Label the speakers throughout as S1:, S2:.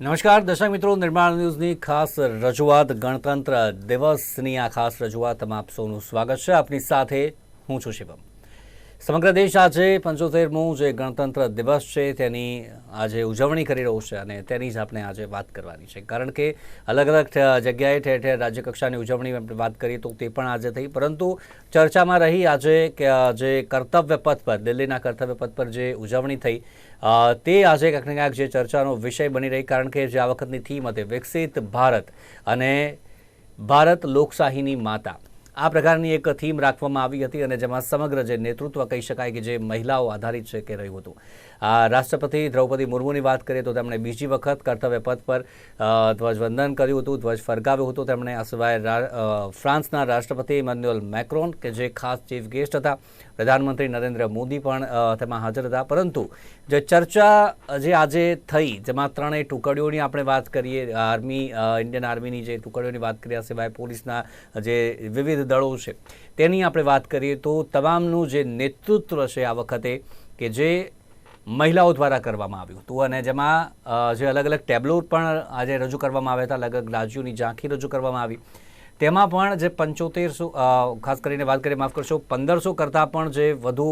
S1: નમસ્કાર, દર્શક મિત્રો, નિર્માણ ન્યૂઝની ખાસ રજૂઆત ગણતંત્ર દિવસની આ ખાસ રજૂઆતમાં આપ સૌનું સ્વાગત છે. આપની સાથે હું છું શિવમ. સમગ્ર દેશ આજે પંચોતેરમું જે ગણતંત્ર દિવસ છે તેની આજે ઉજવણી કરી રહ્યો છે અને તેની જ આપણે આજે વાત કરવાની છે. કારણ કે અલગ અલગ જગ્યાએ ઠેર ઠેર રાજ્યકક્ષાની ઉજવણી આપણે વાત કરીએ તો તે પણ આજે થઈ. પરંતુ ચર્ચામાં રહી આજે કે જે કર્તવ્ય પથ પર, દિલ્હીના કર્તવ્ય પથ પર જે ઉજવણી થઈ તે આજે ક્યાંક ને ક્યાંક જે ચર્ચાનો વિષય બની રહી, કારણ કે જે આ વખતની થીમ હતી, વિકસિત ભારત અને ભારત લોકશાહીની માતા. આ પ્રકારની એક થીમ રાખવામાં આવી હતી અને જેમાં સમગ્ર જે નેતૃત્વ કહી શકાય કે જે મહિલાઓ આધારિત છે કે રહ્યું હતું. રાષ્ટ્રપતિ દ્રૌપદી મુર્મુની વાત કરીએ તો તેમણે બીજી વખત કર્તવ્ય પથ પર ધ્વજવંદન કર્યું હતું, ધ્વજ ફરગાવ્યું હતું. તેમણે આ સિવાય ફ્રાન્સના રાષ્ટ્રપતિ ઇમાન્યુઅલ મેક્રોન કે જે ખાસ ચીફ ગેસ્ટ હતા, પ્રધાનમંત્રી નરેન્દ્ર મોદી પણ તેમાં હાજર હતા. પરંતુ જે ચર્ચા જે આજે થઈ, જેમાં ત્રણેય ટુકડીઓની આપણે વાત કરીએ, આર્મી ઇન્ડિયન આર્મીની જે ટુકડીઓની વાત કરીએ સિવાય પોલીસના જે વિવિધ દળો છે, તેની આપણે વાત કરીએ તો તમામનું જે નેતૃત્વ છે આ વખતે, કે જે મહિલાઓ દ્વારા કરવામાં આવ્યું હતું અને જેમાં જે અલગ અલગ ટેબ્લો પણ આજે રજૂ કરવામાં આવ્યા હતા, અલગ અલગ રાજ્યોની ઝાંખી રજૂ કરવામાં આવી. તેમાં પણ જે પંચોતેરસો ખાસ કરીને વાત કરીએ, માફ કરશો, પંદરસો કરતાં પણ જે વધુ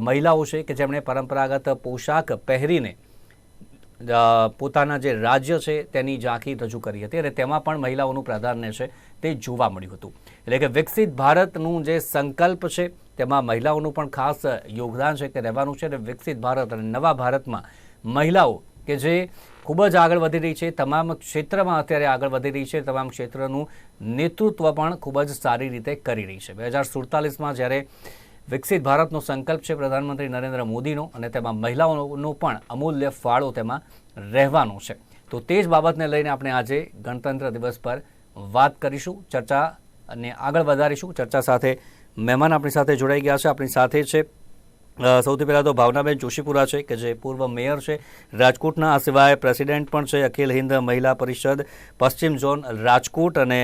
S1: મહિલાઓ છે કે જેમણે પરંપરાગત પોશાક પહેરીને પોતાના જે રાજ્ય છે તેની ઝાંખી રજૂ કરી હતી અને તેમાં પણ મહિલાઓનું પ્રાધાન્ય છે તે જોવા મળ્યું હતું. એટલે કે વિકસિત ભારતનું જે સંકલ્પ છે તેમાં મહિલાઓનું પણ ખાસ યોગદાન છે કે રહેવાનું છે અને વિકસિત ભારત અને નવા ભારતમાં મહિલાઓ કે જે ખૂબ જ આગળ વધી રહી છે, તમામ ક્ષેત્રમાં અત્યારે આગળ વધી રહી છે, તમામ ક્ષેત્રનું નેતૃત્વ પણ ખૂબ જ સારી રીતે કરી રહી છે. બે હજાર સુડતાલીસમાં જ્યારે વિકસિત ભારતનો સંકલ્પ છે પ્રધાનમંત્રી નરેન્દ્ર મોદીનો અને તેમાં મહિલાઓનો પણ અમૂલ્ય ફાળો તેમાં રહેવાનો છે. તો તે જ બાબતને લઈને આપણે આજે ગણતંત્ર દિવસ પર વાત કરીશું, ચર્ચા અને આગળ વધારીશું. ચર્ચા સાથે મહેમાન આપણી સાથે જોડાઈ ગયા છે. આપણી સાથે છે સૌથી પહેલાં તો ભાવનાબેન જોશીપુરા છે, કે જે પૂર્વ મેયર છે. રાજકોટના આ સિવાય પ્રેસિડેન્ટ પણ છે, અખિલ હિન્દ મહિલા પરિષદ, પશ્ચિમ ઝોન રાજકોટ અને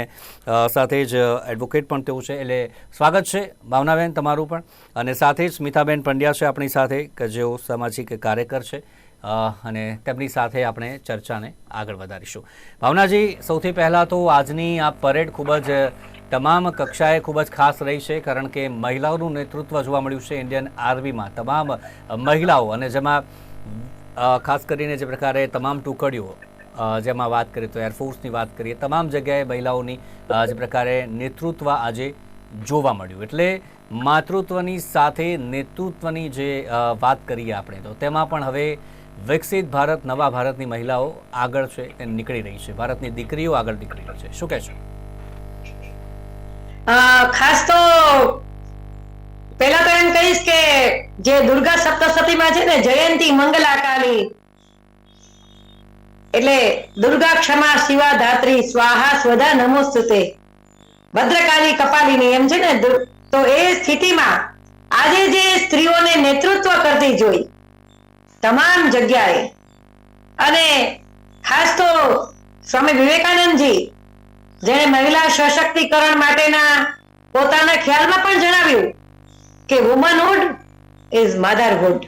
S1: સાથે જ એડવોકેટ પણ તેવું છે. એટલે સ્વાગત છે ભાવનાબેન તમારું પણ. અને સાથે જ સ્મિતાબેન પંડ્યા છે આપણી સાથે, કે જેઓ સામાજિક કાર્યકર છે. અને તેમની સાથે આપણે ચર્ચાને આગળ વધારીશું. ભાવનાજી, સૌથી પહેલાં તો આજની આ પરેડ ખૂબ જ તમામ કક્ષાએ ખૂબ જ ખાસ રહી છે, કારણ કે મહિલાઓનું નેતૃત્વ જોવા મળ્યું છે ઇન્ડિયન આર્મીમાં. તમામ મહિલાઓ અને જેમાં ખાસ કરીને જે પ્રકારે તમામ ટુકડીઓ જેમાં વાત કરીએ તો એરફોર્સની વાત કરીએ, તમામ જગ્યાએ મહિલાઓની જે પ્રકારે નેતૃત્વ આજે જોવા મળ્યું. એટલે માતૃત્વની સાથે નેતૃત્વની જે વાત કરીએ આપણે, તો તેમાં પણ હવે વિકસિત ભારત, નવા ભારતની મહિલાઓ આગળ છે તે નીકળી રહી છે. ભારતની દીકરીઓ આગળ નીકળી રહી છે. શું કહેશો?
S2: ખાસ તો પેલા તો એમ કહીશ કે જે દુર્ગા સપ્તસતીમાં છે ને, જયંતી મંગલાકાલી, એટલે દુર્ગા ક્ષમા શિવા ધાત્રી, સ્વાહા સ્વધા નમોસ્તુતે, ભદ્રકાલી કપાલિની એમ છે ને તો એ સ્થિતિમાં આજે જે સ્ત્રીઓને નેતૃત્વ કરતી જોઈ, તમામ જગ્યાએ, અને ખાસ તો સ્વામી વિવેકાનંદજી જેણે મહિલા સશક્તિકરણ માટેના પોતાના ખ્યાલમાં પણ જણાવ્યું કે વુમનહુડ ઇઝ મધરહુડ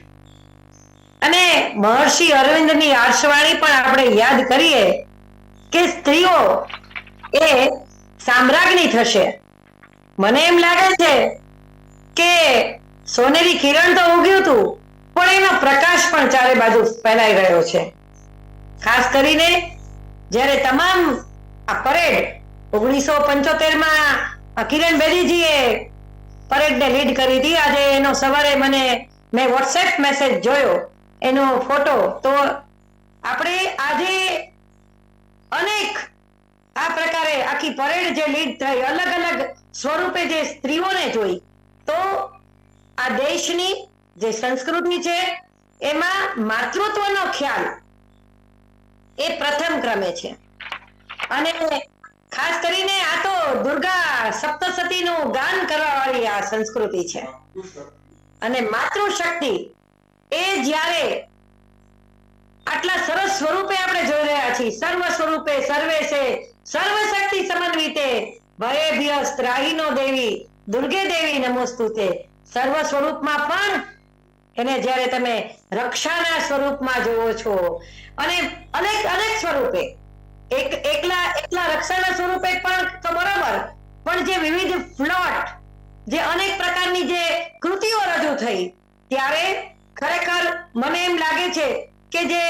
S2: અને મહર્ષિ અરવિંદની આર્શવાણી પણ આપણે યાદ કરીએ કે સ્ત્રીઓ એ સામ્રાજ્ઞી થશે. મને એમ લાગે છે કે સોનેરી કિરણ તો ઉગ્યું હતું, પણ એનો પ્રકાશ પણ ચારે બાજુ ફેલાઈ રહ્યો છે. ખાસ કરીને જ્યારે તમામ આ પરેડ ઓગણીસો પંચોતેરમાં કિરણ બેદીજીએ પરેડને લીડ કરી હતી. આજે એનો સવારે મને મેં વોટ્સએપ મેસેજ જોયો, એનો ફોટો. તો આપણે આજે અનેક આ પ્રકારે આખી પરેડ જે લીડ થઈ, અલગ અલગ સ્વરૂપે જે સ્ત્રીઓને જોઈ, તો આ દેશની જે સંસ્કૃતિ છે, એમાં માતૃત્વનો ખ્યાલ એ પ્રથમ ક્રમે છે. અને ખાસ કરીને આ તો દુર્ગા સપ્તસતીનું ગાન કરવા વાળી આ સંસ્કૃતિ છે. અને માતૃશક્તિ એ જ્યારે આટલા સરસ સ્વરૂપે આપણે જોઈ રહ્યા છીએ, સર્વ સ્વરૂપે સર્વે છે સર્વ સમન્વિતે ભયે ત્રાહીનો દેવી, દુર્ગે દેવી નમોસ્તુતે. સર્વ સ્વરૂપમાં પણ એને જ્યારે તમે રક્ષાના સ્વરૂપમાં જોવો છો, અને અનેક અનેક સ્વરૂપે એક એકલા એકલા રક્ષાના સ્વરૂપે પણ તો બરોબર. પણ જે વિવિધ ફ્લોટ, જે અનેક પ્રકારની જે કૃતિઓ રજૂ થઈ, ત્યારે ખરેખર મને એમ લાગે છે કે જે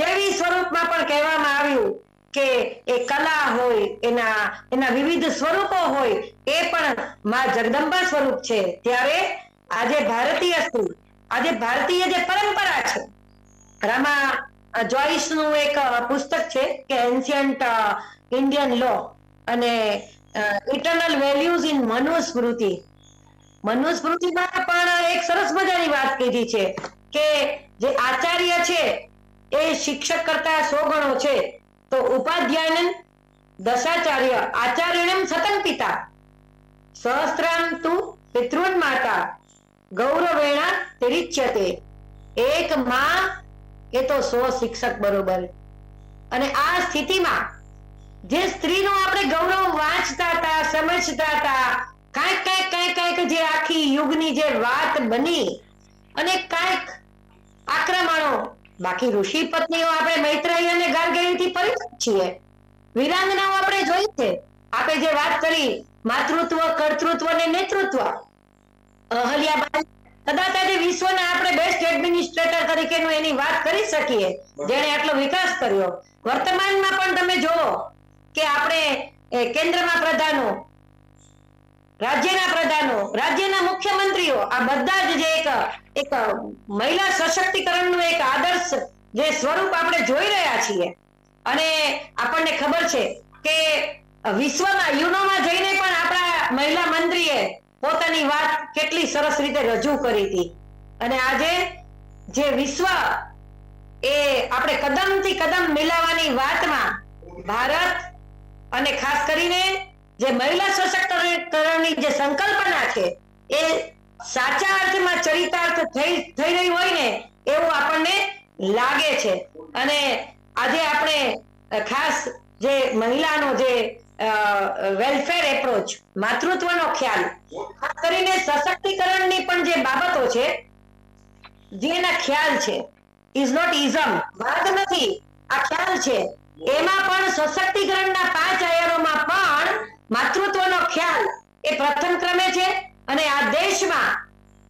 S2: દેવી સ્વરૂપમાં પણ કહેવામાં આવ્યું કે એ કલા હોય, એના એના વિવિધ સ્વરૂપો હોય, એ પણ માં જગદંબા સ્વરૂપ છે. ત્યારે આજે ભારતીય સ્ત્રી, આજે ભારતીય જે પરંપરા છે, રામા જોઈસનું એક પુસ્તક છે કે એન્શિયન્ટ ઇન્ડિયન લો અને ઇટરનલ વેલ્યુઝ ઇન મનુસ્મૃતિ મનુસ્મૃતિમાં પણ એક સરસ મજાની વાત કીધી છે કે જે આચાર્ય છે એ શિક્ષક કરતા સો ગણો છે. તો ઉપાધ્યાયન દશાચાર્ય આચાર્યણમ સતન પિતા સહસ્ત્રામ તુ પિતૃન માતા ગૌરવેણા તિરિચ્યતે. એક માં એ તો સો શિક્ષક બરોબર. અને આ સ્થિતિમાં જે સ્ત્રીનો આપણે ગૌરવ વાંચતા હતા, સમજતા હતા, કાંઈક કાંઈક કાંઈક કાંઈક જે આખી યુગની જે વાત બની અને કાંઈક આક્રમણો. બાકી ઋષિ પત્નીઓ આપણે મૈત્રેયી અને ગાર્ગેયથી પરિચિત છીએ. વિરાંગનાઓ આપણે જોઈ છે. આપણે જે વાત કરી, માતૃત્વ, કર્તૃત્વ અને નેતૃત્વ. અહલ્યાબાઈ કદાચ આજે વિશ્વના આપણે બેસ્ટ એડમિનિસ્ટ્રેટર તરીકેનું એની વાત કરી શકીએ, જેણે આટલો વિકાસ કર્યો. વર્તમાનમાં પણ તમે જુઓ કે આપણે કેન્દ્રમાં પ્રધાનો, રાજ્યના પ્રધાનો, રાજ્યના મુખ્યમંત્રીઓ, આ બધા જ જે એક એક મહિલા સશક્તિકરણનું એક આદર્શ જે સ્વરૂપ આપણે જોઈ રહ્યા છીએ. અને આપણને ખબર છે કે વિશ્વમાં યુનોમાં જઈને પણ આપણા મહિલા મંત્રીએ પોતાની વાત કેટલી સરસ રીતે રજૂ કરી હતી. અને આજે જે વિશ્વ એ આપણે કદમથી કદમ મિલાવવાની વાતમાં ભારત અને ખાસ કરીને જે મહિલા સશક્તિકરણની જે સંકલ્પના છે, એ સાચા અર્થમાં ચરિતાર્થ થઈ થઈ રહી હોય ને એવું આપણને લાગે છે. અને આજે આપણે ખાસ જે મહિલાનો જે વેલફેર એપ્રોચ માતૃત્વનો ખ્યાલ. ખાસ કરીને સશક્તિકરણની પણ જે બાબતો છે, જેના ખ્યાલ છે ઇઝ નોટ ઇઝમ વાત નથી, આ ખ્યાલ છે. એમાં પણ સશક્તિકરણના પાંચ આયામોમાં પણ માતૃત્વનો ખ્યાલ એ પ્રથમ ક્રમે છે અને આ દેશમાં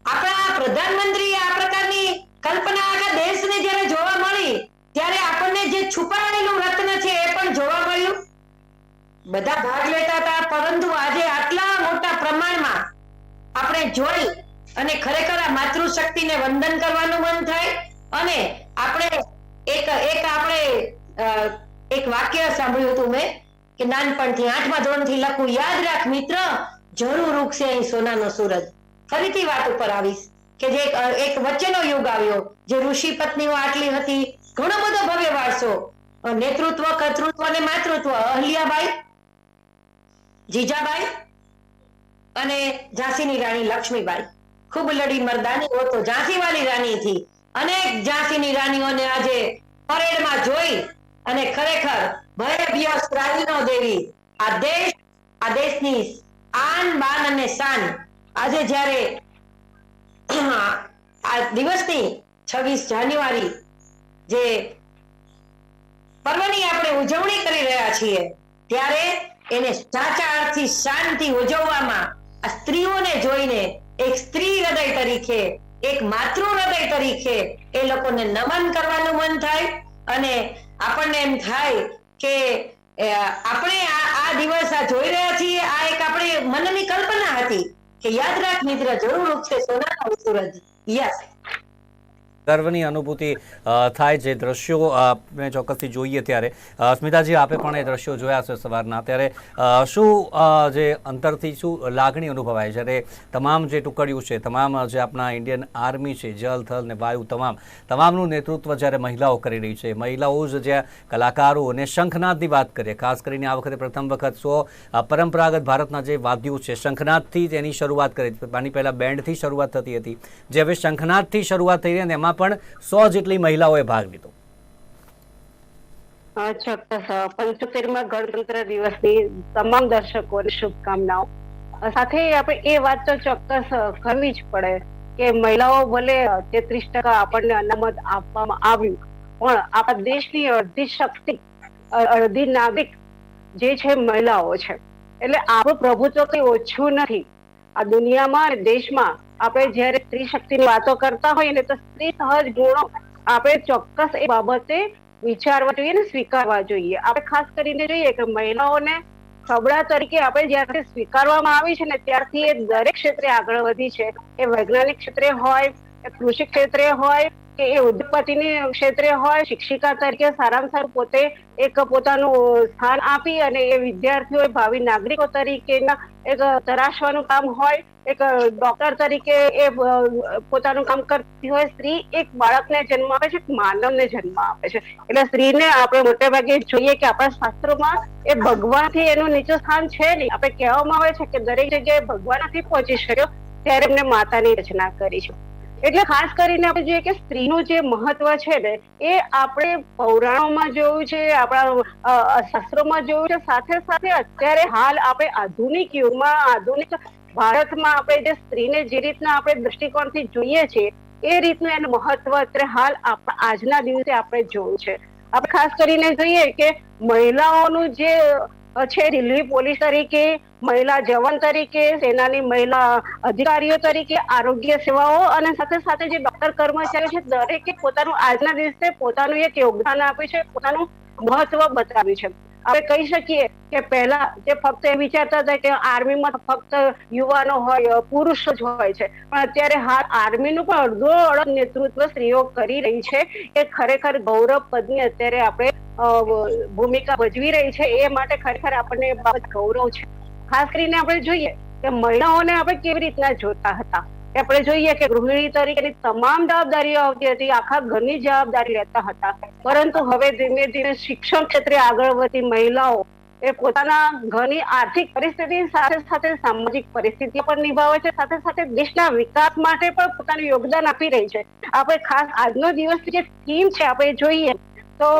S2: આપણા પ્રધાનમંત્રી આ પ્રકારની કલ્પના આખા દેશને જ્યારે જોવા મળી, ત્યારે આપણને જે છુપાયેલું રત્ન છે એ પણ જોવા મળ્યું. બધા ભાગ લેતા હતા પરંતુ આજે આટલા મોટા પ્રમાણમાં આપણે જોઈ અને ખરેખર આ માતૃશક્તિને વંદન કરવાનું મન થાય અને આપણે એક એક આપણે એક વાક્ય સાંભળ્યું હતું મેં કે નાનપણથી આઠમા ધોરણથી લખું યાદ રાખ મિત્ર જરૂર ઉગશે અહીં સોનાનો સૂરજ. ફરીથી વાત ઉપર આવીશ કે જે એક, વચ્ચેનો યુગ આવ્યો જે ઋષિ પત્નીઓ આટલી હતી ઘણો બધો ભવ્ય વારસો નેતૃત્વ કર્તૃત્વ અને માતૃત્વ અહલ્યાબાઈ જીજાબાઈ અને ઝાંસીની રાણી લક્ષ્મીબાઈ. ખૂબ લડી મરદાની હો ઝાંસી વાળી રાણી થી અનેક ઝાંસીની રાણીઓને આજે પરેડમાં જોઈ અને ખરેખર ભય અભ્યાસ રાણીનો દેવી. આ દેશ, આ દેશની આન, બાન અને શાન આજે જ્યારે આ દિવસની છવ્વીસ જાન્યુઆરી જે પર્વની આપણે ઉજવણી કરી રહ્યા છીએ, ત્યારે એને સાચા અર્થથી શાંતિ ઉજવવામાં સ્ત્રીઓને જોઈને એક સ્ત્રી હૃદય તરીકે, એક માતૃ હૃદય તરીકે એ લોકોને નમન કરવાનું મન થાય અને આપણને એમ થાય કે આપણે આ આ દિવસ આ જોઈ રહ્યા છીએ, આ એક આપણે મનની કલ્પના હતી કે યાદ રાખ મિત્ર, જરૂર ઉગશે સોનાનો સૂરજ. યસ.
S1: ગર્વની અનુભૂતિ થાય જે દ્રશ્યો મેં ચોક્કસથી જોઈએ ત્યારે. સ્મિતાજી, આપે પણ એ દ્રશ્યો જોયા છે સવારના. ત્યારે શું જે અંતરથી શું લાગણી અનુભવાય? જ્યારે તમામ જે ટુકડીઓ છે, તમામ જે આપણા ઇન્ડિયન આર્મી છે, જલ, થલ ને વાયુ તમામ, તમામનું નેતૃત્વ જ્યારે મહિલાઓ કરી રહી છે, મહિલાઓ જ જ્યાં કલાકારો અને શંખનાદની વાત કરીએ, ખાસ કરીને આ વખતે પ્રથમ વખત સો પરંપરાગત ભારતના જે વાદ્યો છે, શંખનાદથી તેની શરૂઆત કરી. આની પહેલાં બેન્ડથી શરૂઆત થતી હતી. જે હવે શંખનાદથી શરૂઆત થઈ અને એમાં પણ સો જેટલી મહિલાઓએ ભાગ લીધો.
S3: ચોક્કસ. પંચોતેરમાં ગણતંત્ર દિવસની તમામ દર્શકોને શુભકામનાઓ. સાથે આપણે એ વાત તો ચોક્કસ કરવી જ પડે કે મહિલાઓ ભલે તેત્રીસ ટકા આપણને અનામત આપવામાં આવ્યું, પણ આપણા દેશની અડધી શક્તિ અડધી નાગરિક જે છે મહિલાઓ છે. એટલે આપણું પ્રભુત્વ કઈ ઓછું નથી. આ દુનિયામાં દેશમાં આપણે જ્યારે સ્ત્રી શક્તિની વાતો કરતા હોઈએ ને, તો સ્ત્રી સહજ ગુણો આપણે ચોક્કસ એ બાબતે વિચારવા જોઈએ ને, સ્વીકારવા જોઈએ. આપણે ખાસ કરીને જોઈએ કે મહિલાઓને સબળા તરીકે આપણે જ્યારથી સ્વીકારવામાં આવી છે ને, ત્યારથી એ દરેક ક્ષેત્રે આગળ વધી છે. એ વૈજ્ઞાનિક ક્ષેત્રે હોય કૃષિ ક્ષેત્રે હોય કે એ ઉદ્યોગપતિની ક્ષેત્રે હોય, શિક્ષિકા તરીકે સારામાં સારું પોતે એક પોતાનું સ્થાન આપી અને એ વિદ્યાર્થીઓ ભાવિ નાગરિકો તરીકેના એક તરાશવાનું કામ હોય, એક ડોક્ટર તરીકે એ પોતાનું કામ કરતી હોય, સ્ત્રી એક બાળકને જન્મ આપે છે માનવને જન્મ આપે છે. એટલે સ્ત્રીને આપણે મોટે ભાગે જોઈએ કે આપણા શાસ્ત્રોમાં એ ભગવાનથી એનું નીચું સ્થાન છે નહીં. આપણે કહેવામાં આવે છે કે દરેક જગ્યાએ ભગવાન નથી પહોંચી શક્યો, ત્યારે એમને માતાની રચના કરી છે. એટલે ખાસ કરીને આપણે જોઈએ કે સ્ત્રીનું જે મહત્વ છે ને, એ આપણે પૌરાણોમાં જોયું છે, આપણા શાસ્ત્રોમાં જોયું છે. સાથે સાથે અત્યારે હાલ આપણે આધુનિક યુગમાં, આધુનિક ભારતમાં આપણે જે સ્ત્રીને જે રીતના આપણે દ્રષ્ટિકોણથી જોઈએ છીએ, એ રીતનું એનું મહત્વ અત્યારે હાલ આજના દિવસે આપણે જોયું છે. આપણે ખાસ કરીને જોઈએ કે મહિલાઓનું જે છે રેલવે પોલીસ તરીકે, મહિલા જવાન તરીકે, સેનાની મહિલા અધિકારીઓ તરીકે, આરોગ્ય સેવાઓ અને સાથે સાથે જે ડોક્ટર કર્મચારીઓ છે, દરેકે પોતાનું આજના દિવસે પોતાનું એક યોગદાન આપ્યું છે, પોતાનું મહત્વ બતાવ્યું છે. આપણે કહી શકીએ કે પહેલા જે ફક્ત એ વિચારતા હતા કે આર્મીમાં ફક્ત યુવાનો હોય, પુરુષો જ હોય છે. પણ અત્યારે હાલ આર્મીનું પણ અડધો અડધ નેતૃત્વ સ્ત્રીઓ કરી રહી છે. એ ખરેખર ગૌરવ પદની અત્યારે આપણે ભૂમિકા ભજવી રહી છે એ માટે ખરેખર આપણને બાબત ગૌરવ છે. ખાસ કરીને આપણે જોઈએ કે મહિલાઓને આપણે કેવી રીતના જોતા હતા. આપણે જોઈએ કે ગૃહિણી તરીકેની તમામ જવાબદારીઓ આવતી હતી, આખા ઘરની જવાબદારી લેતા હતા. પરંતુ હવે ધીમે ધીમે શિક્ષણ ક્ષેત્રે આગળ વધતી મહિલાઓ એ પોતાના ઘરની આર્થિક પરિસ્થિતિ સાથે સાથે સામાજિક પરિસ્થિતિ પણ નિભાવે છે. સાથે સાથે દેશના વિકાસ માટે પણ પોતાનું યોગદાન આપી રહી છે. આપણે ખાસ આજનો દિવસ જે થીમ છે, આપણે જોઈએ તો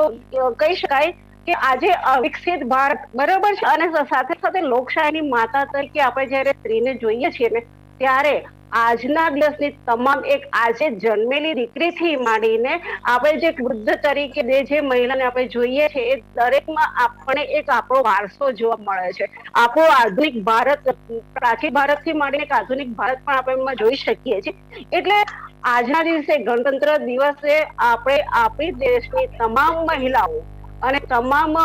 S3: કહી શકાય કે આજે અવિકસિત વિકસિત ભારત બરોબર છે અને સાથે સાથે લોકશાહીની માતા તરીકે આપણે જયારે સ્ત્રીને જોઈએ છીએ ને ત્યારે આજના દિવસની તમામ એક આજે જન્મેલી દીકરીથી માંડીને આપણે જે વૃદ્ધ તરીકે જે જે મહિલાને આપણે જોઈએ છે, એ દરેકમાં આપણે એક આપણો વારસો જોવા મળે છે. આપણો આધુનિક ભારત, પ્રાચીન ભારતથી માંડીને આધુનિક ભારત પણ આપણે એમાં જોઈ શકીએ છીએ. એટલે આજના દિવસે ગણતંત્ર દિવસે આપણે આપણી દેશની તમામ મહિલાઓ અને તમામ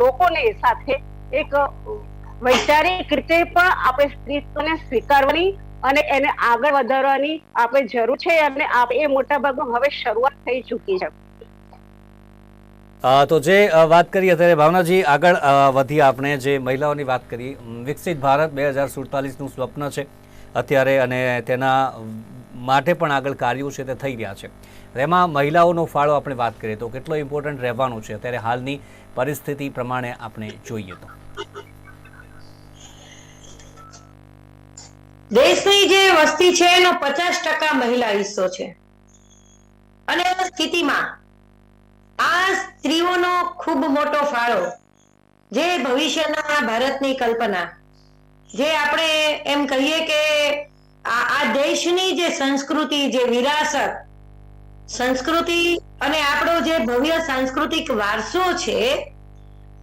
S3: લોકોને સાથે એક વૈચારિક રીતે પણ આપણે સ્ત્રીત્વને સ્વીકારવાની અને એને આગળ વધારવાની આપણે જરૂર છે અને એ મોટા ભાગમાં હવે શરૂઆત થઈ ચૂકી છે.
S1: તો જે વાત કરી અત્યારે ભાવનાજી આગળ વધી આપણે. જે મહિલાઓની વાત કરી વિકસિત ભારત બે હજાર સુડતાલીસનું સ્વપ્ન છે અત્યારે અને તેના માટે પણ આગળ કાર્યો છે તે થઈ રહ્યા છે. એમાં મહિલાઓનો ફાળો આપણે વાત કરીએ તો કેટલો ઇમ્પોર્ટન્ટ રહેવાનું છે? અત્યારે હાલની પરિસ્થિતિ પ્રમાણે આપણે જોઈએ તો.
S2: દેશની જે વસ્તી છે એનો પચાસ ટકા મહિલા હિસ્સો છે. અને સ્થિતિમાં આ સ્ત્રીઓનો ખૂબ મોટો ફાળો જે ભવિષ્યના ભારતની કલ્પના, જે આપણે એમ કહીએ કે આ દેશની જે સંસ્કૃતિ, જે વિરાસત, સંસ્કૃતિ અને આપણો જે ભવ્ય સાંસ્કૃતિક વારસો છે,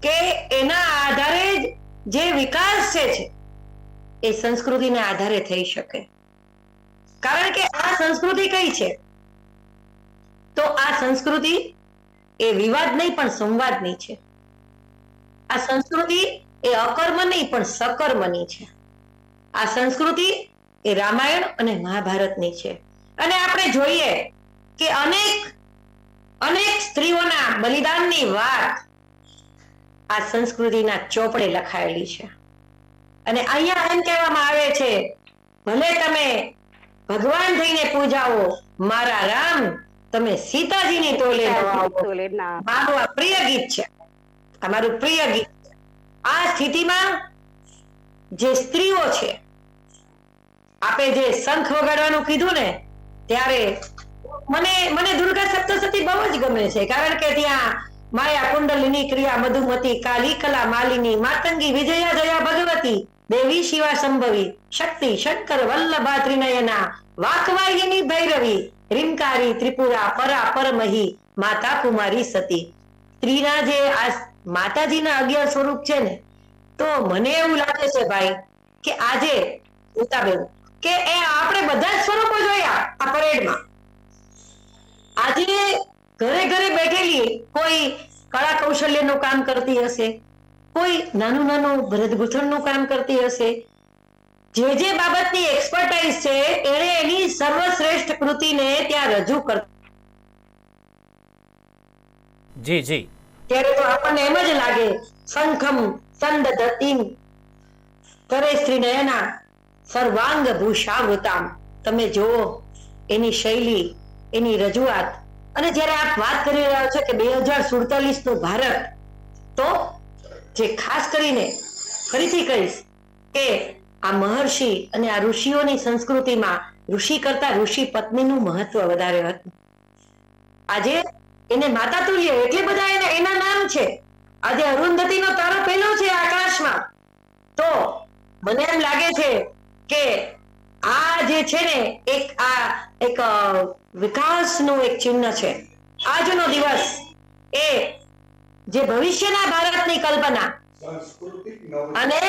S2: કે એના આધારે જ જે વિકાસ છે એ સંસ્કૃતિને આધારે થઈ શકે. કારણ કે આ સંસ્કૃતિ કઈ છે? તો આ સંસ્કૃતિ એ વિવાદ નહીં, પણ સંવાદની છે. આ સંસ્કૃતિ એ અકર્મ નહીં, પણ સકર્મની છે. આ સંસ્કૃતિ એ રામાયણ અને મહાભારતની છે. અને આપણે જોઈએ કે અનેક અનેક સ્ત્રીઓના બલિદાનની વાત આ સંસ્કૃતિના ચોપડે લખાયેલી છે. અને અહીંયા એમ કહેવામાં આવે છે ભલે તમે ભગવાન થઈને પૂજાઓ મારા રામ તમે સીતાજીની તોલે મારું આ પ્રિય ગીત છે. આ મારું પ્રિય ગીત આ સ્થિતિમાં જે સ્ત્રીઓ છે આપણે જે શંખ વગાડવાનું કીધું ને ત્યારે મને મને દુર્ગા સપ્તસતી બહુ જ ગમે છે કારણ કે ત્યાં માયા કુંડલિની ક્રિયા મધુમતી કાલી કલા માલિની માતંગી વિજયા જયા ભગવતી દેવી શિવા સંભવી. શક્તિ શંકર વલ્લભા ત્રિનયના. વાકવાયની ભૈરવી. રીમકારી ત્રિપુરા પરા પરમહી. માતા કુમારી સતી. સ્ત્રીના જે આ માતાજીના અગિયાર સ્વરૂપ છે ને, તો મને એવું લાગે છે ભાઈ કે આજે, ઉતાબેન, કે એ આપણે બધા જ સ્વરૂપો જોયા આ પરેડમાં. આજે ઘરે ઘરે બેઠેલી કોઈ કળા કૌશલ્યનું કામ કરતી હશે? કોઈ નાનું નાનું ભરત ગૂંથણનું કામ કરતી હશે? જે જે બાબતની એક્સપર્ટાઇઝ છે એણે એની સર્વશ્રેષ્ઠ કૃતિને ત્યાં રજૂ કર
S1: જી જી.
S2: ત્યારે તો આપણને એમ જ લાગે શંખમ સંદધતિમ કરે શ્રી નયના સર્વાંગ ભૂષાવૃતામ તમે જુઓ એની શૈલી એની રજૂઆત. અને જ્યારે આપ વાત કરી રહ્યા છો કે બે હજાર સુડતાલીસનું ભારત તો જે ખાસ કરીને ફરીથી કહીશ કે આ મહર્ષિ અને આ ઋષિઓની સંસ્કૃતિમાં ઋષિ કરતા ઋષિ પત્નીનું મહત્વ વધારે હતું. આજે એને માતા તુલ્ય એટલે બધા એના એના નામ છે. આજે અરુંધતીનો તારો પહેલો છે આકાશમાં. તો મને એમ લાગે છે કે આ જે છે ને એક આ એક વિકાસનું એક ચિહ્ન છે. આજનો દિવસ એ જે ભવિષ્યના ભારતની કલ્પના અને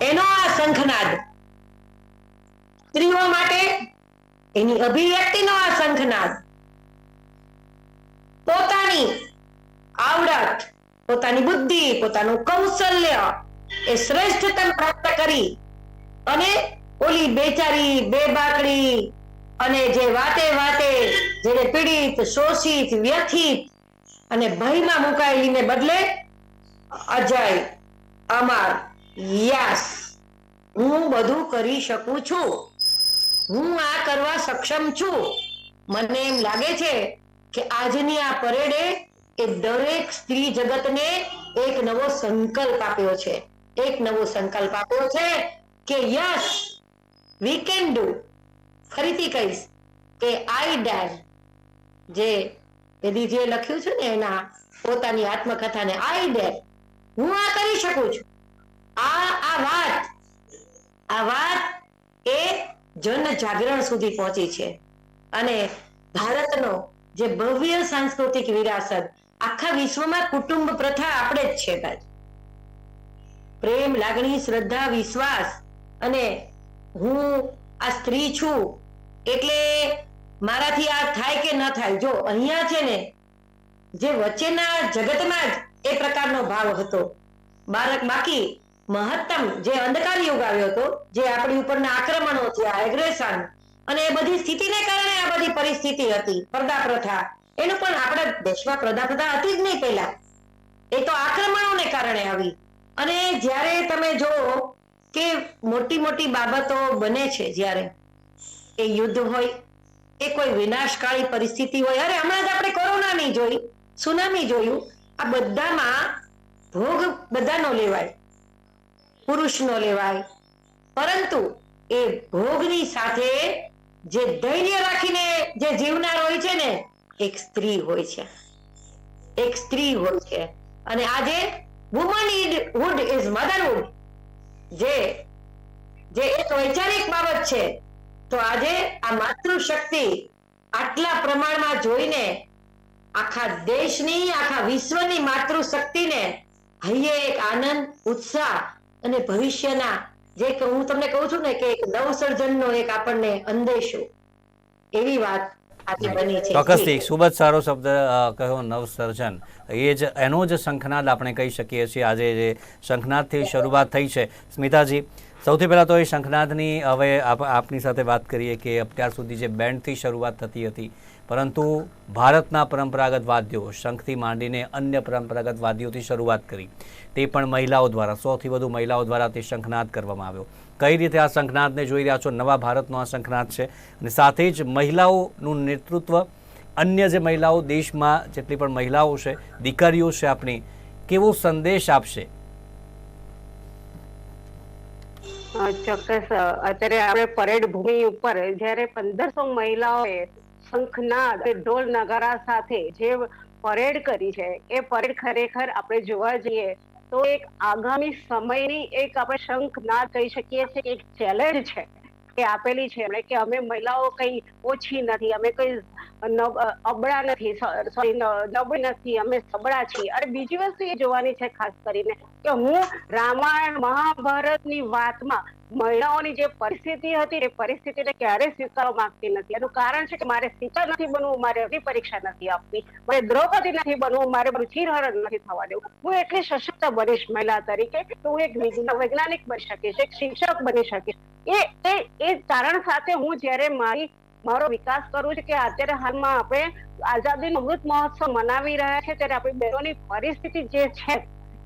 S2: એનો આ શંખનાદ સ્ત્રીઓ માટે એની અભિવ્યક્તિનો આ શંખનાદ. પોતાની આવડત પોતાની બુદ્ધિ પોતાનું કૌશલ્ય એ શ્રેષ્ઠતમ પ્રાપ્ત કરી અને ઓલી બેચારી બેબાકડી અને જે વાતે વાતે જેને પીડિત, શોષિત, વ્યથિત અને ભયમાં મુકાયેલીને બદલે અજય, અમાર યસ હું બધું કરી શકું છું. હું આ કરવા સક્ષમ છું. મને એમ લાગે છે કે આજની આ પરેડે એ દરેક સ્ત્રી જગતને એક નવો સંકલ્પ આપ્યો છે. એક નવો સંકલ્પ આપ્યો છે કે યસ વી કેન ડુ ફરીથી કહીશ કે આઈ ડેર જે બેદીજીએ લખ્યું છે ને એના પોતાની આત્મકથાને, આઈ ડેર, હું આ કરી શકું છું. આ આ વાત આ વાત એ જન જાગરણ સુધી પહોંચી છે. અને ભારતનો જે ભવ્ય સાંસ્કૃતિક વિરાસત આખા વિશ્વમાં કુટુંબ પ્રથા આપણે જ છે ભાઈ. પ્રેમ, લાગણી, શ્રદ્ધા, વિશ્વાસ અને હું આ સ્ત્રી છું, એટલે મારાથી આ થાય કે ન થાય? જો, અહીંયા છે ને, જે વચ્ચેના જગતમાં જ એ પ્રકારનો ભાવ હતો. બાળક બાકી મહત્તમ જે અંધકાર યુગ આવ્યો હતો, જે આપણી ઉપરના આક્રમણો થયા એગ્રેશન અને એ બધી સ્થિતિને કારણે આ બધી પરિસ્થિતિ હતી, પડદા પ્રથા. એનું પણ આપણા દેશમાં પડદા પ્રથા હતી જ નહીં પહેલા. એ તો આક્રમણોને કારણે આવી. અને જ્યારે તમે જો કે મોટી મોટી બાબતો બને છે જ્યારે એ યુદ્ધ હોય, એ કોઈ વિનાશકાળી પરિસ્થિતિ હોય. અરે, હમણાં જ આપણે કોરોનાની જોઈ, સુનામી જોયું. આ બધામાં ભોગ બધાનો લેવાય, પુરુષનો લેવાય. પરંતુ એ ભોગની સાથે જે ધૈર્ય રાખીને જે જીવનાર હોય છે ને, એક સ્ત્રી હોય છે. એક સ્ત્રી હોય છે. અને આજે વુમન વુડ ઇઝ મધરહુડ જે જે એક વૈચારિક બાબત છે, તો આજે આ માતૃશક્તિ આટલા પ્રમાણમાં જોઈને આખા દેશની, આખા વિશ્વની માતૃશક્તિને હૈયે એક આનંદ, ઉત્સાહ અને ભવિષ્યના, જે હું તમને કહું છું ને કે એક નવસર્જનનો એક આપણને અંદેશો. એવી વાત
S1: ચોક્કસથી ખૂબ જ સારો શબ્દ કહ્યો નવસર્જન. એ જ એનો જ શંખનાદ આપણે કહી શકીએ છીએ. આજે જે શંખનાદથી શરૂઆત થઈ છે. સ્મિતાજી સૌથી પહેલાં તો એ શંખનાદની હવે આપ આપની સાથે વાત કરીએ કે અત્યાર સુધી જે બેન્ડથી શરૂઆત થતી હતી પરંતુ ભારતના પરંપરાગત વાદ્યો શંખથી માંડીને અન્ય પરંપરાગત વાદ્યોથી શરૂઆત કરી. તે પણ મહિલાઓ દ્વારા સૌથી વધુ મહિલાઓ દ્વારા તે શંખનાદ કરવામાં આવ્યો. કઈ રીતે આ શંખનાદને જોઈ રહ્યા છો? નવા ભારતનો આ શંખનાદ છે. અને સાથે જ મહિલાઓનું નેતૃત્વ, અન્ય જે મહિલાઓ દેશમાં જેટલી પણ મહિલાઓ છે, દીકરીઓ છે આપણી, કેવો સંદેશ આપશે?
S3: ચોક્કસ. અત્યારે આપણે પરેડ ભૂમિ ઉપર જ્યારે પંદરસો મહિલાઓએ શંખનાદ, ઢોલ, નગારા સાથે જે પરેડ કરી છે, એ પરેડ ખરેખર આપણે જોવા જઈએ તો એક આગામી સમયની એક આપણે શંખ ના કહી શકીએ છીએ એક ચેલેન્જ છે, કે આપેલી છે એમણે કે અમે મહિલાઓ કઈ ઓછી નથી, અમે કઈ અબળા નથી સોરી નબળી નથી અમે સબળા છીએ. અને બીજી વસ્તુ એ જોવાની છે ખાસ કરીને કે હું રામાયણ મહાભારતની વાતમાં મહિલાઓની જે પરિસ્થિતિ હતી, એ પરિસ્થિતિને ક્યારેય સ્વીકારવા માંગતી નથી. એનું કારણ છે કે મારે સીતા નથી બનવું, મારે અગ્નિ પરીક્ષા નથી આપવી, મારે દ્રૌપદી નથી બનવું, મારે ચીરહરણ નથી થવા દેવું. હું એટલી સશક્ત બનીશ મહિલા તરીકે તો હું એક વૈજ્ઞાનિક બની શકીશ, એક શિક્ષક બની શકીશ. એ એ કારણ સાથે હું જ્યારે મારી મારો વિકાસ કરું છું કે અત્યારે હાલમાં આપણે આઝાદી અમૃત મહોત્સવ મનાવી રહ્યા છે ત્યારે આપણી બહેનોની પરિસ્થિતિ જે છે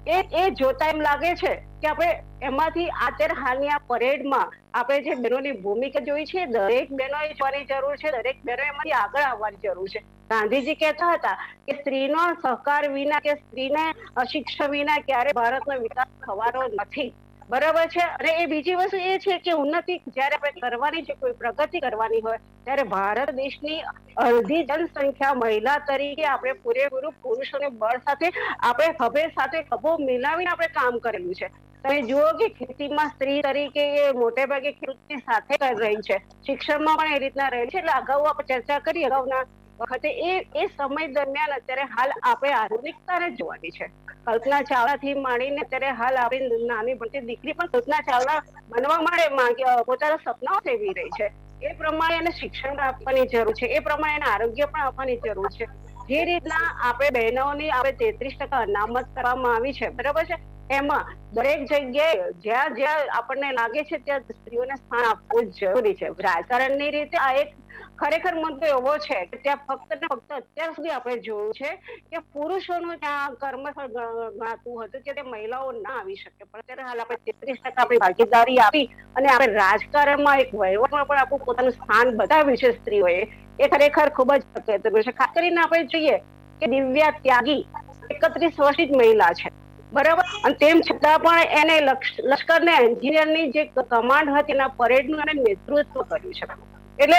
S3: એ એ જોતા એમ લાગે છે કે આપણે એમાંથી અત્યારે હાલની આ પરેડમાં આપણે જે બહેનોની ભૂમિકા જોઈ છે દરેક બહેનોએ જોવાની જરૂર છે દરેક બહેનો એમાંથી આગળ આવવાની જરૂર છે. ગાંધીજી કહેતા હતા કે સ્ત્રીનો સહકાર વિના કે સ્ત્રીને અ, વિના ક્યારે ભારતનો વિકાસ થવાનો નથી. બરાબર છે? અને એ બીજી વસ્તુ એ છે કે ઉન્નતિ જયારે આપણે કરવાની છે, કોઈ પ્રગતિ કરવાની હોય, ત્યારે ભારત દેશની અડધી જનસંખ્યા મહિલા તરીકે આપણે પૂરેપૂરું પુરુષોને બળ સાથે, આપણે ખભે સાથે ખભો મિલાવીને આપણે કામ કરેલું છે. તમે જુઓ કે ખેતીમાં સ્ત્રી તરીકે એ મોટે ભાગે ખેડૂતની સાથે રહી છે. શિક્ષણમાં પણ એ રીતના રહે છે. એટલે અગાઉ આપણે ચર્ચા કરી, અગાઉના વખતે એ એ સમય દરમિયાન અત્યારે હાલ આપણે આધુનિકતાને જોવાની છે. કલ્પના ચાવલા થી માંડીને અત્યારે હાલ આપણી નાની ભણતી દીકરી પણ કલ્પના ચાવલા બનવા માટે પોતાના સપનાઓ સેવી રહી છે. એ પ્રમાણે એને શિક્ષણ આપવાની જરૂર છે, એ પ્રમાણે એને આરોગ્ય પણ આપવાની જરૂર છે. જે રીતના આપણે બહેનોની આપણે તેત્રીસ ટકા અનામત કરવામાં આવી છે, બરાબર છે? એમાં દરેક જગ્યાએ જ્યાં જ્યાં આપણને લાગે છે ત્યાં સ્ત્રીઓને સ્થાન આપવું જરૂરી છે. રાજકારણની રીતે આ એક ખરેખર મુદ્દો એવો છે કે ત્યાં ફક્ત ને ફક્ત અત્યાર સુધી આપણે જોયું છે કે પુરુષોનું ત્યાં કર્મફળ ગણાતું હતું કે તે મહિલાઓ ના આવી શકે. પણ અત્યારે હાલ આપણે તેત્રીસ ટકા આપણી ભાગીદારી આપી અને આપણે રાજકારણમાં એક વહીવટમાં પણ આપણું પોતાનું સ્થાન બતાવ્યું છે સ્ત્રીઓએ, એ ખરેખર ખૂબ જ અગત્યનું છે. ખાસ કરીને આપણે જોઈએ કે દિવ્યા ત્યાગી એકત્રીસ વર્ષની જ મહિલા છે. બરાબર? અને તેમ છતાં પણ એને લક્ષ- લશ્કરને એન્જિનિયરની જે કમાન્ડ હતી એના પરેડનું એને નેતૃત્વ કર્યું છે. એટલે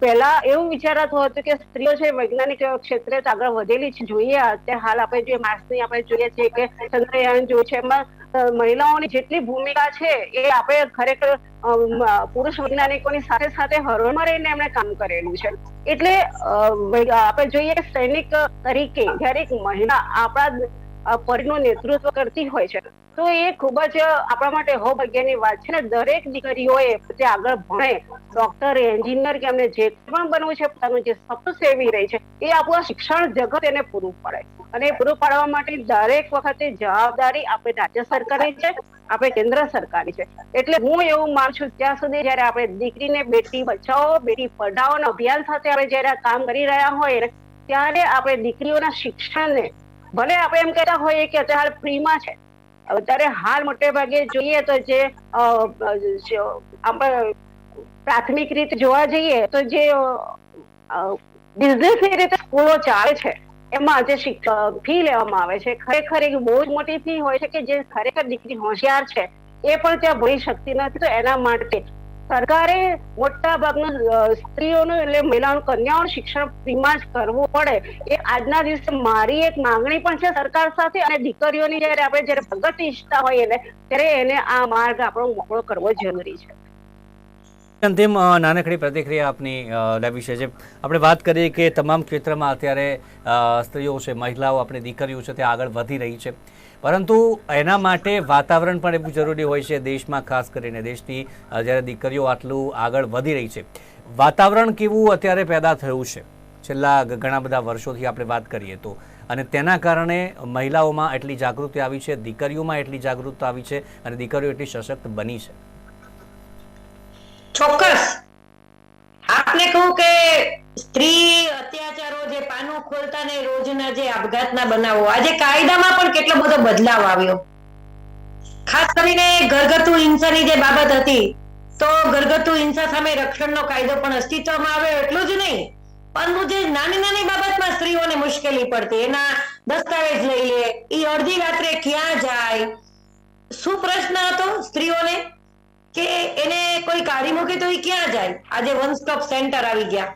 S3: પહેલા એવું વિચારાતું હતું કે સ્ત્રીઓ છે વૈજ્ઞાનિક ક્ષેત્રે આગળ વધેલી છે જોઈએ. અત્યારે હાલ આપણે જોઈએ માર્સની આપણે જોઈએ છીએ કે ચંદ્રયાન જોયું છે એમાં મહિલાઓની જેટલી ભૂમિકા છે એ આપણે ખરેખર પુરુષ વૈજ્ઞાનિકોની સાથે સાથે હરોળમાં રહીને એમણે કામ કરેલું છે. એટલે આપણે જોઈએ કે સૈનિક તરીકે જ્યારે એક મહિલા આપણા અ, નેતૃત્વ કરતી હોય છે તો એ ખૂબ જ આપણા માટે હોભાગ્યની વાત છે દરેક દીકરીઓએ જે આગળ ભણે. ડોક્ટર એન્જિનિયર કે એમને જે પણ બનવું છે, પોતાનું જે સપનું સેવી રહી છે. એ આપણું શિક્ષણ જગત એને પૂરું પડે. અને પૂરું પાડવા માટે દરેક વખતે જવાબદારી આપણે રાજ્ય સરકારની છે, આપણે કેન્દ્ર સરકારની છે. એટલે હું એવું માનું છું, ત્યાં સુધી જયારે આપણે દીકરીને બેટી બચાવો, બેટી પઢાવો અભિયાન સાથે આપણે જયારે કામ કરી રહ્યા હોય ત્યારે આપણે દીકરીઓના શિક્ષણને ભલે આપણે એમ કહેતા હોઈએ કે અત્યારે ફ્રીમાં છે અત્યારે હાલ મોટે ભાગે જોઈએ તો જે પ્રાથમિક રીતે જોવા જઈએ તો જે બિઝનેસની રીતે સ્કૂલો ચાલે છે. એમાં જે ફી લેવામાં આવે છે. ખરેખર એક બહુ જ મોટી ફી હોય છે કે જે ખરેખર દીકરી હોશિયાર છે. એ પણ ત્યાં ભણી શકતી નથી તો એના માટે સરકારે મોટા ભાગના સ્ત્રીઓનું એટલે મહિલાઓનું કન્યાઓનું શિક્ષણ ફ્રીમાં જ કરવું પડે. એ આજના દિવસે મારી એક માંગણી પણ છે સરકાર સાથે અને દીકરીઓની જયારે આપણે જયારે પ્રગતિ ઈચ્છતા હોઈએ એને ત્યારે એને આ માર્ગ આપણો મોકળો કરવો જરૂરી છે.
S1: અંતિમ નાનકડી પ્રતિક્રિયા આપની લેવી છે. જે આપણે વાત કરીએ કે તમામ ક્ષેત્રમાં અત્યારે સ્ત્રીઓ છે, મહિલાઓ, આપણી દીકરીઓ છે, તે આગળ વધી રહી છે. પરંતુ એના માટે વાતાવરણ પણ એવું જરૂરી હોય છે દેશમાં, ખાસ કરીને દેશની જ્યારે દીકરીઓ આટલું આગળ વધી રહી છે. વાતાવરણ કેવું અત્યારે પેદા થયું છે? છેલ્લા ઘણા બધા વર્ષોથી આપણે વાત કરીએ તો. અને તેના કારણે મહિલાઓમાં એટલી જાગૃતિ આવી છે, દીકરીઓમાં એટલી જાગૃતતા આવી છે અને દીકરીઓ એટલી સશક્ત બની છે.
S2: ચોક્કસ. આપને કહું કે સ્ત્રી પાનું ખોલતા ને રોજના જે આપઘાતના બનાવો, આજે કાયદામાં પણ કેટલો બધો બદલાવ આવ્યો. ખાસ કરીને ઘરગથ્થુ હિંસાની જે બાબત હતી, તો ઘરગથ્થુ હિંસા સામે રક્ષણનો કાયદો પણ અસ્તિત્વમાં આવ્યો, એટલું જ નહીં, પરંતુ જે નાની નાની બાબતમાં સ્ત્રીઓને મુશ્કેલી પડતી, એના દસ્તાવેજ લઈ લે એ અડધી રાત્રે ક્યાં જાય? શું પ્રશ્ન હતો સ્ત્રીઓને? કે એને કોઈ કાઢી મૂકે તો એ ક્યાં જાય? આજે વન સ્ટોપ સેન્ટર આવી ગયા.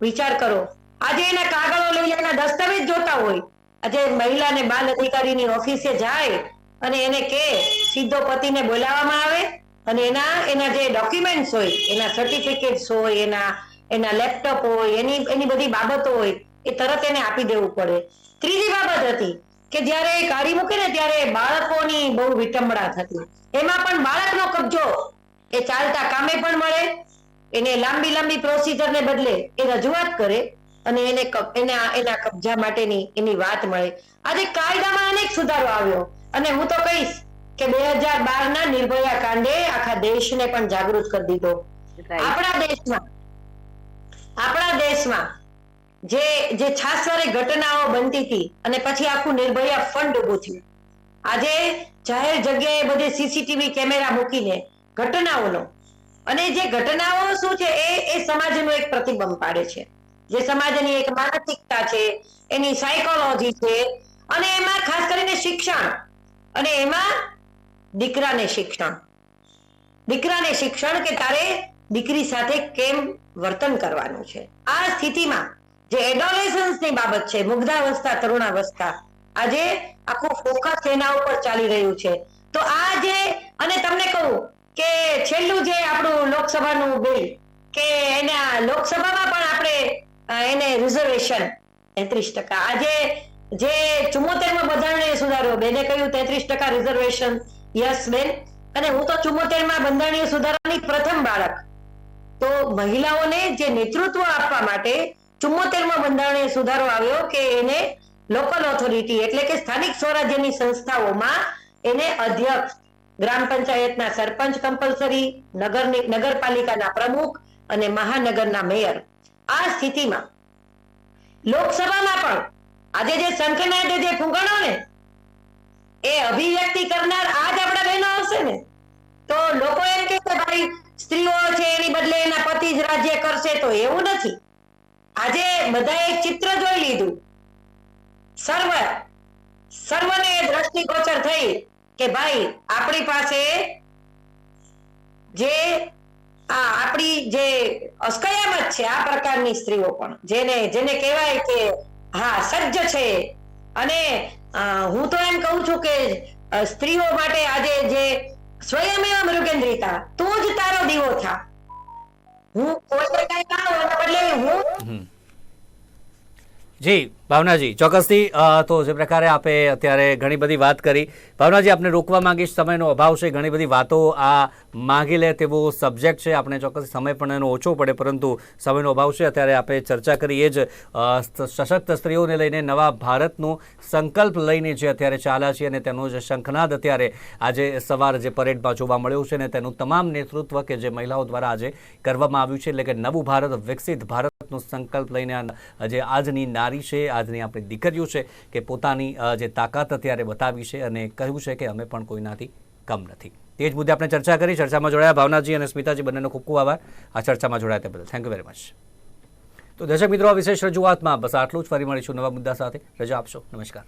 S2: વિચાર કરો. આજે એના કાગળો લઈ એના દસ્તાવેજ જોતા હોય. આજે મહિલા ને બાલ અધિકારીની ઓફિસે જાય અને એને કે સીધો પતિને બોલાવવામાં આવે અને એના એના જે ડોક્યુમેન્ટ્સ હોય, એના સર્ટિફિકેટ્સ હોય, એના એના લેપટોપ હોય, એની એની બધી બાબતો હોય, એ તરત એને આપી દેવું પડે. ત્રીજી બાબત હતી કે જ્યારે એ કાઢી મૂકે ને ત્યારે બાળકોની બહુ વિટંબણા થતી. એમાં પણ બાળકનો કબજો એ ચાલતા કામે પણ મળે, એને લાંબી લાંબી પ્રોસીજરને બદલે એ રજૂઆત કરે અને એને એના એના કબજા માટેની એની વાત મળે. આજે કાયદામાં અનેક સુધારો આવ્યો. અને હું તો કહીશ કે બે હજાર બાર ના નિર્ભયા કાંડે આખા દેશને પણ જાગૃત કરી દીધો. આપણા દેશમાં આપણા દેશમાં જે જે છાસવારે ઘટનાઓ બનતી હતી અને પછી આખું નિર્ભયા ફંડ ઉભું થયું. આજે જાહેર જગ્યાએ બધે સીસીટીવી કેમેરા મૂકીને ઘટનાઓનો અને જે ઘટનાઓ શું છે એ એ સમાજનું એક પ્રતિબંધ પાડે છે. જે સમાજની એક માનસિકતા છે, એની સાયકોલોજી છે, અને એમાં ખાસ કરીને શિક્ષણ. અને એમાં દીકરાને શિક્ષણ. દીકરાને શિક્ષણ કે તારે દીકરી સાથે કેમ વર્તન કરવાનું છે? આ સ્થિતિમાં જે adolescence ની બાબત છે, મુગ્ધાવસ્થા, તરુણાવસ્થા, આજે આખું ફોકસ એના ઉપર ચાલી રહ્યું છે. તો આ જે, અને તમને કહું કે છેલ્લું જે આપણું લોકસભાનું બિલ કે એના લોકસભામાં પણ આપણે એને રિઝર્વેશન તેત્રીસ ટકા. આજે જે ચુમ્મોતેરમાં બંધારણીય સુધારો બેને કહ્યું તેત્રીસ ટકા રિઝર્વેશન યસ, બેન. અને હું તો ચુમ્મોતેરમાં બંધારણીય સુધારાની પ્રથમ બાળક. તો મહિલાઓને જે નેતૃત્વ આપવા માટે ચુમ્મોતેરમાં બંધારણીય સુધારો આવ્યો કે એને લોકલ ઓથોરિટી એટલે કે સ્થાનિક સ્વરાજ્યની સંસ્થાઓમાં એને અધ્યક્ષ, ગ્રામ પંચાયતના સરપંચ કમ્પલસરી નગર નગરપાલિકાના પ્રમુખ અને મહાનગરના મેયર. આ સ્થિતિમાં લોકસભામાં પણ આજે જે શંખનાદ જે ફૂંકણો ને, એ અભિવ્યક્તિ કરનાર આજ આપણા બહેનો આવશે ને, તો લોકો એમ કે ભાઈ, સ્ત્રીઓ છે, એની બદલે એના પતિ જ રાજ્ય કરશે. તો એવું નથી. આજે બધાએ એક ચિત્ર જોઈ લીધું. સર્વ, સર્વને દ્રષ્ટિગોચર થઈ કે, ભાઈ, આપણી પાસે જે આ આપણી જે અસ્કયામત છે, આ પ્રકારની સ્ત્રીઓ પણ. જેને જેને કહેવાય કે, હા, સજ્જ છે. અને હું તો એમ કહું છું કે સ્ત્રીઓ માટે આજે જે સ્વયં એવા મૃગેન્દ્રિતા, તું જ તારો દીવો થા. હું કોઈ કઈ ના બદલે હું
S1: જી. ભાવનાજી, ચોક્કસથી તો જે પ્રકારે આપે અત્યારે ઘણી બધી વાત કરી. ભાવનાજી, આપને રોકવા માંગીશ, સમયનો અભાવ છે, ઘણી બધી વાતો આ માગી લે તેવો સબ્જેક્ટ છે, આપણે ચોક્કસ સમય પણ એનો ઓછો પડે, પરંતુ સમયનો અભાવ છે, અત્યારે આપણે ચર્ચા કરી, એ જ સશક્ત સ્ત્રીઓને લઈને નવા ભારતનો સંકલ્પ લઈને જે અત્યારે ચાલ્યા છે અને તેનો જે શંખનાદ અત્યારે આજે સવાર જે પરેડમાં જોવા મળ્યો છે અને તેનું તમામ નેતૃત્વ કે જે મહિલાઓ દ્વારા આજે કરવામાં આવ્યું છે, એટલે કે નવું ભારત, વિકસિત ભારતનો સંકલ્પ લઈને જે આજની નારી છે આજની આપણી દીકરીઓ છે કે પોતાની જે તાકાત અત્યારે બતાવી છે અને કહ્યું છે કે અમે પણ કોઈનાથી કમ નથી. તે જ મુદ્દે આપણે ચર્ચા કરી, ચર્ચામાં જોડાયા ભાવનાજી અને સ્મિતાજી, બંનેનો ખૂબ ખૂબ આભાર. આ ચર્ચામાં જોડાયા તે બદલ. થેન્ક યુ વેરી મચ તો દર્શક મિત્રો, આ વિશેષ રજૂઆતમાં બસ આટલું જ. ફરી મળીશું નવા મુદ્દા સાથે. રજા આપશો. નમસ્કાર.